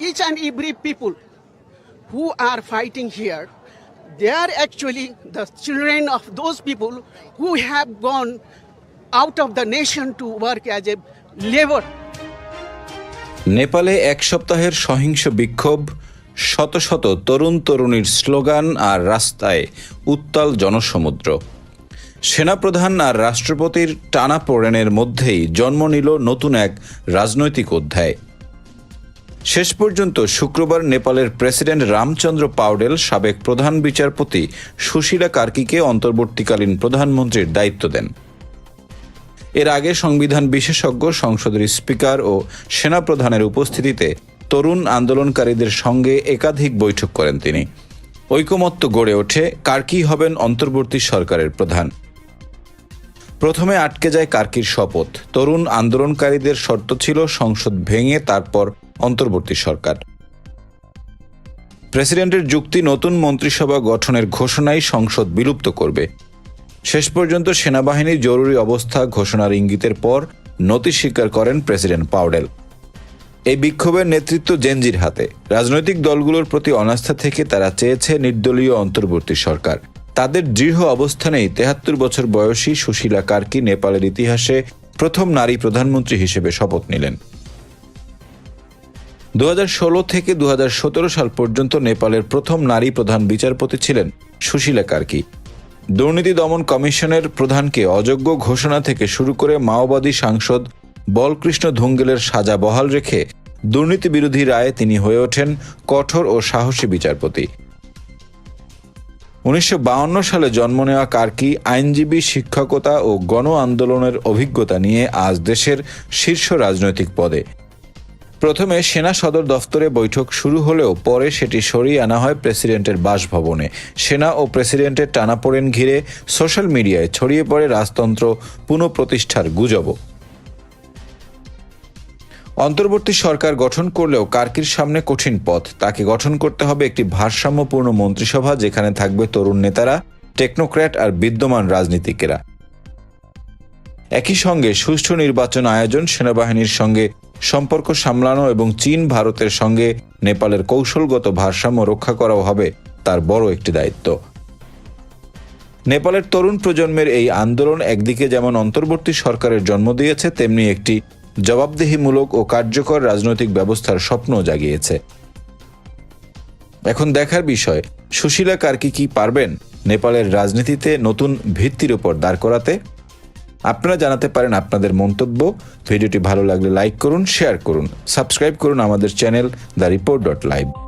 each and every people who are fighting here, they are actually the children of those people who have gone out of the nation to work as a labor. নেপালে এক সপ্তাহের সহিংস বিক্ষোভ শত শত তরুণ তরুণীর slogan আর রাস্তায় উত্তাল জনসমুদ্র সেনাপ্রধান আর রাষ্ট্রপতির টানাপোড়েনের মধ্যেই জন্ম নিল নতুন এক রাজনৈতিক অধ্যায় শেষ পর্যন্ত শুক্রবার নেপালের প্রেসিডেন্ট রামচন্দ্র পাউডেল সাবেক প্রধান বিচারপতি সুশীলা কার্কিকে অন্তর্বর্তীকালীন প্রধানমন্ত্রীর দায়িত্ব দেন। এর আগে সংবিধান বিশেষজ্ঞ, সংসদের স্পিকার ও সেনাপ্রধানের উপস্থিতিতে তরুণ আন্দোলনকারীদের সঙ্গে একাধিক বৈঠক করেন তিনি। ঐকমত্য গড়ে ওঠে, কার্কি হবেন অন্তর্বর্তী সরকারের প্রধান। প্রথমে আটকে যায় কার্কির শপথ। তরুণ আন্দোলনকারীদের শর্ত ছিল সংসদ ভেঙে তারপর অন্তর্বর্তী সরকার। প্রেসিডেন্টের যুক্তি নতুন মন্ত্রিসভা গঠনের ঘোষণাই সংসদ বিলুপ্ত করবে। শেষ পর্যন্ত সেনাবাহিনী জরুরি অবস্থা ঘোষণার ইঙ্গিতের পর নতি স্বীকার করেন প্রেসিডেন্ট পাউডেল এই বিক্ষোভের নেতৃত্ব জেনজির হাতে। রাজনৈতিক দলগুলোর প্রতি অনাস্থা থেকে তারা চেয়েছে নির্দলীয় অন্তর্বর্তী সরকার। তাদের দৃঢ় অবস্থানেই তেহাত্তর বছর বয়সী সুশীলা কার্কি নেপালের ইতিহাসে প্রথম নারী প্রধানমন্ত্রী হিসেবে শপথ নিলেন। দু হাজার ষোলো থেকে দু হাজার সতেরো সাল পর্যন্ত নেপালের প্রথম নারী প্রধান বিচারপতি ছিলেন সুশীলা কার্কি। দুর্নীতি দমন কমিশনের প্রধানকে অযোগ্য ঘোষণা থেকে শুরু করে মাওবাদী সাংসদ বলকৃষ্ণ ধুঙ্গেলের সাজা বহাল রেখে দুর্নীতি বিরোধী রায়ে তিনি হয়ে ওঠেন কঠোর ও সাহসী বিচারপতি। উনিশশো সালে জন্ম নেওয়া কার্কি আইনজীবী, শিক্ষকতা ও গণ আন্দোলনের অভিজ্ঞতা নিয়ে আজ দেশের শীর্ষ রাজনৈতিক পদে। প্রথমে সেনা সদর দফতরে বৈঠক শুরু হলেও পরে সেটি সরিয়ে আনা হয় প্রেসিডেন্টের বাসভবনে। সেনা ও প্রেসিডেন্টের টানাপোড়েন ঘিরে সোশ্যাল মিডিয়ায় ছড়িয়ে পড়ে রাজতন্ত্র পুনঃপ্রতিষ্ঠার গুজবও। অন্তর্বর্তী সরকার গঠন করলেও কার্কির সামনে কঠিন পথ। তাকে গঠন করতে হবে একটি ভারসাম্যপূর্ণ মন্ত্রিসভা যেখানে থাকবে তরুণ নেতারা, টেকনোক্র্যাট আর বিদ্যমান রাজনীতিকেরা। একই সঙ্গে সুষ্ঠু নির্বাচন আয়োজন সেনাবাহিনীর সঙ্গে সম্পর্ক সামলানো এবং চীন ভারতের সঙ্গে নেপালের কৌশলগত ভারসাম্য রক্ষা করাও হবে তার বড় একটি দায়িত্ব। নেপালের তরুণ প্রজন্মের এই আন্দোলন একদিকে যেমন অন্তর্বর্তী সরকারের জন্ম দিয়েছে, তেমনি একটি জবাবদিহিমূলক ও কার্যকর রাজনৈতিক ব্যবস্থার স্বপ্ন জাগিয়েছে। এখন দেখার বিষয়, সুশীলা কার্কি কি পারবেন নেপালের রাজনীতিতে নতুন ভিত্তির উপর দাঁড় করাতে? আপনারা জানাতে পারেন আপনাদের মন্তব্য। ভিডিওটি ভালো লাগলে লাইক করুন, শেয়ার করুন, সাবস্ক্রাইব করুন আমাদের channel the report dot live.